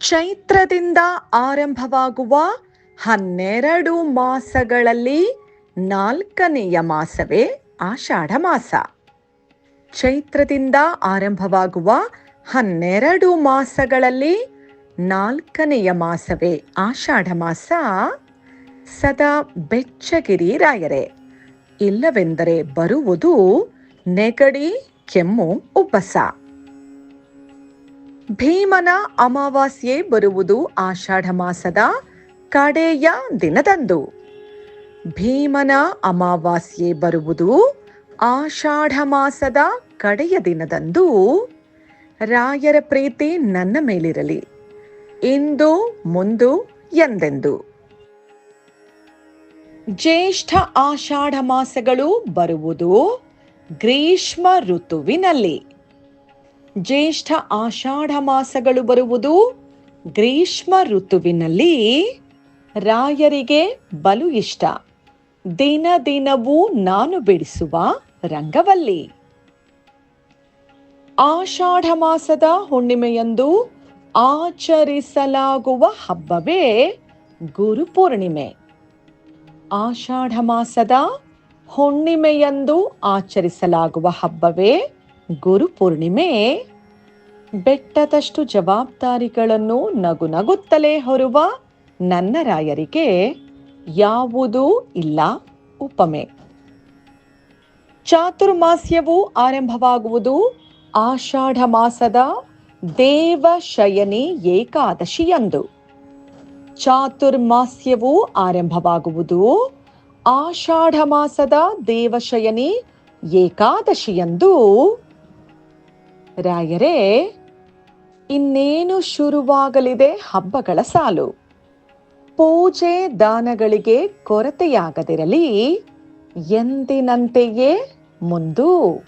ಚೈತ್ರದಿಂದ ಆರಂಭವಾಗುವ ಹನ್ನೆರಡು ಮಾಸಗಳಲ್ಲಿ ನಾಲ್ಕನೆಯ ಮಾಸವೇ ಆಷಾಢ ಮಾಸ. ಚೈತ್ರದಿಂದ ಆರಂಭವಾಗುವ ಹನ್ನೆರಡು ಮಾಸಗಳಲ್ಲಿ ನಾಲ್ಕನೆಯ ಮಾಸವೇ ಆಷಾಢ ಮಾಸ. ಸದಾ ಬೆಚ್ಚಗಿರಿ ರಾಯರೇ, ಇಲ್ಲವೆಂದರೆ ಬರುವುದು ನೆಗಡಿ ಕೆಮ್ಮು ಉಬ್ಬಸ ಭೀಮನ ಅಮಾವಾಸ್ಯೆ ಬರುವುದು ಆಷಾಢ ಮಾಸದ ಕಡೆಯ ದಿನದಂದು. ಭೀಮನ ಅಮಾವಾಸ್ಯೆ ಬರುವುದು ಆಷಾಢ ಮಾಸದ ಕಡೆಯ ದಿನದಂದು. ರಾಯರ ಪ್ರೀತಿ ನನ್ನ ಮೇಲಿರಲಿ. ಇಂದು, ಮುಂದು, ಎಂದೆಂದು. ಜ್ಯೇಷ್ಠ ಆಷಾಢ ಮಾಸಗಳು ಬರುವುದು ಗ್ರೀಷ್ಮ ಋತುವಿನಲ್ಲಿ. ಜ್ಯೇಷ್ಠ ಆಷಾಢ ಮಾಸಗಳು ಬರುವುದು ಗ್ರೀಷ್ಮ ಋತುವಿನಲ್ಲಿ ರಾಯರಿಗೆ ಬಲು ಇಷ್ಟ. ದಿನ ದಿನವೂ ನಾನು ಬಿಡಿಸುವ ರಂಗವಲ್ಲಿ. ಆಷಾಢ ಮಾಸದ ಹುಣ್ಣಿಮೆಯಂದು ಆಚರಿಸಲಾಗುವ ಹಬ್ಬವೇ ಗುರುಪೂರ್ಣಿಮೆ ಆಷಾಢ ಮಾಸದ ಹುಣ್ಣಿಮೆಯಂದು ಆಚರಿಸಲಾಗುವ ಹಬ್ಬವೇ ಗುರುಪೂರ್ಣಿಮೆ ಬೆಟ್ಟದಷ್ಟು ಜವಾಬ್ದಾರಿಗಳನ್ನು ನಗು ನಗುತ್ತಲೇ ಹೊರುವ ನನ್ನ ರಾಯರಿಗೆ ಯಾವುದೂ ಇಲ್ಲ ಉಪಮೆ. ಚಾತುರ್ಮಾಸ್ಯವು ಆರಂಭವಾಗುವುದು ಆಷಾಢ ಮಾಸದ ದೇವಶಯನಿ ಏಕಾದಶಿಯಂದು. ಚಾತುರ್ಮಾಸ್ಯವು ಆರಂಭವಾಗುವುದು ಆಷಾಢ ಮಾಸದ ದೇವಶಯನಿ ಏಕಾದಶಿಯಂದು. ರಾಯರೇ ಇನ್ನೇನು ಶುರುವಾಗಲಿದೆ ಹಬ್ಬಗಳ ಸಾಲು? ಪೂಜೆ ದಾನಗಳಿಗೆ ಕೊರತೆಯಾಗದಿರಲಿ ಎಂದಿನಂತೆಯೇ ಮುಂದು